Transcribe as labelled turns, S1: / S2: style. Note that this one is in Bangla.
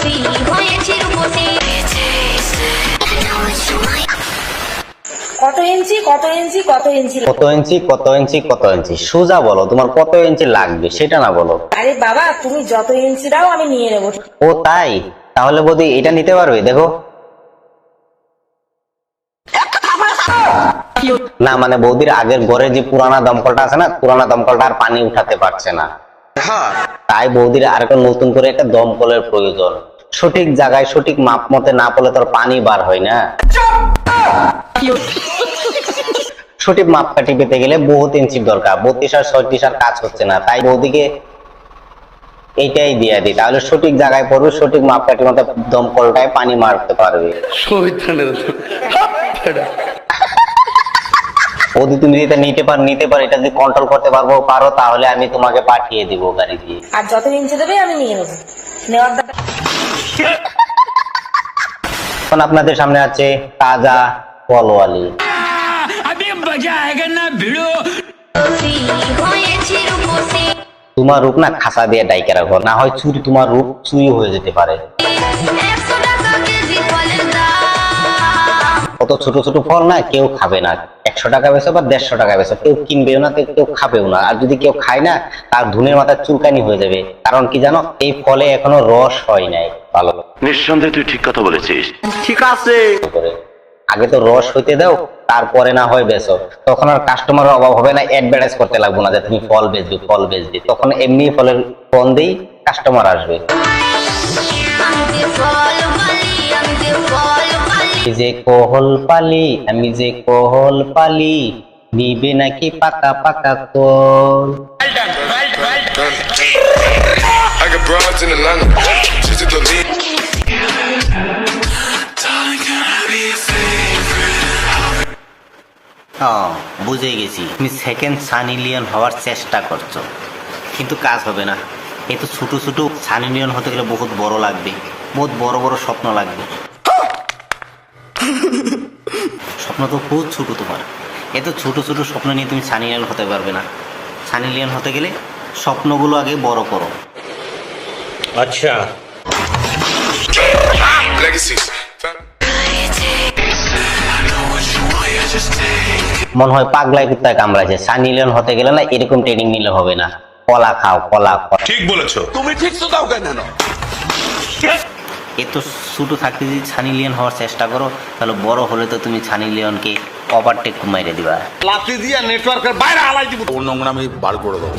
S1: রূপসী হয়েছি রূপসী
S2: কত ইঞ্চি কত ইঞ্চি কত ইঞ্চি?
S3: কত ইঞ্চি কত ইঞ্চি কত ইঞ্চি? সোজা বলো তোমার কত ইঞ্চি লাগবে সেটা না বলো।
S2: আরে বাবা তুমি যত ইঞ্চি দাও আমি নিয়ে নেব।
S3: ও তাই? তাহলে বৌদি এটা নিতে পারবে দেখো। না মানে বৌদির আগের ঘরে যে পুরানা দমকলটা আছে না পুরানা দমকলটা আর পানি উঠাতে পারছে না। তাই বৌদির আর নতুন করে একটা দমকলের প্রয়োজন। সঠিক জায়গায় সঠিক মাপ মতে না পড়লে তোর পানি বার হয় না। সঠিক মাপকাঠি পেতে গেলে বহুত ইঞ্চির দরকার বত্রিশ আর ছয়ত্রিশ আর কাজ হচ্ছে না। তাই বৌদিকে এইটাই দিয়ে দিই তাহলে সঠিক জায়গায় পড়বে সঠিক মাপকাঠির মতো দমকলটায় পানি মারতে পারবে। যদি তুমি যেটা নিতে পার নিতে পারো এটা যদি কন্ট্রোল করতে পারব পারো তাহলে আমি তোমাকে পাঠিয়ে দিব গাড়ি দিয়ে।
S2: আর যত ইঞ্চি দেবে আমি নিয়ে নেব। নেওয়ার দরকার
S3: এখন আপনাদের সামনে আছে তাজা
S1: কলওয়ালি
S3: তোমার রূপ না খাসা দিয়ে ডাইকে রাখো না হয় চুরি, তোমার রূপ চুরি হয়ে যেতে পারে।
S1: দাম
S3: কত ছোট ছোট ফল না কেউ খাবে না। একশো টাকা বেচো বা দেড়শো টাকা বেচো কেউ কিনবেও না কেউ খাবেও না। আর যদি কেউ খায় না তার ধুনের মাথায় চুলকানি হয়ে যাবে। কারণ কি জানো এই ফলে এখনও রস হয় নাই। ভালো
S4: নিঃসন্দেহে তুই ঠিক কথা বলেছিস।
S3: করে আগে তো রস হইতে দাও তারপরে না হয় বেচো। তখন আর কাস্টমারের অভাব হবে না অ্যাডভার্টাইজ করতে লাগবে না যে তুমি ফল বেচবে ফল বেচবে। তখন এমনি ফলের ফোন দিই কাস্টমার আসবে।
S1: যে
S3: কোহল পালি আমি যে কোহল পালি নিবে নাকি পাকা পাকা কোল. ও বুঝে গেছি। তুমি সেকেন্ড সানি লিওন হওয়ার চেষ্টা করছ। কিন্তু কাজ হবে না। এই তো ছোট ছোট সানি লিওন হতে গেলে বহুত বড় লাগবে। বহুত বড় বড় স্বপ্ন লাগবে। স্বপ্ন তো বহুত ছোট তোমার। এত ছোট ছোট স্বপ্ন নিয়ে তুমি সানি লিওন হতে পারবে না। সানি লিওন হতে গেলে স্বপ্নগুলো আগে বড় করো।
S5: Legacies.
S3: মনে হয় পাগলাই কুত্তায় কামড়াছে সানি লিওন হতে গেলে না এরকম ট্রেনিং নিলে হবে না। কলা খাও কলা
S5: ঠিক বলেছ।
S3: এ তো ছোটো থাকতে যদি ছানি লিওন হওয়ার চেষ্টা করো তাহলে বড় হলে তো তুমি ছানি লিওনকে ওভারটেক মাইরে দিবা।
S6: লাফি দিয়া নেটওয়ার্কের বাইরে আলাই দিব। নোংরা আমি বার করে দেবো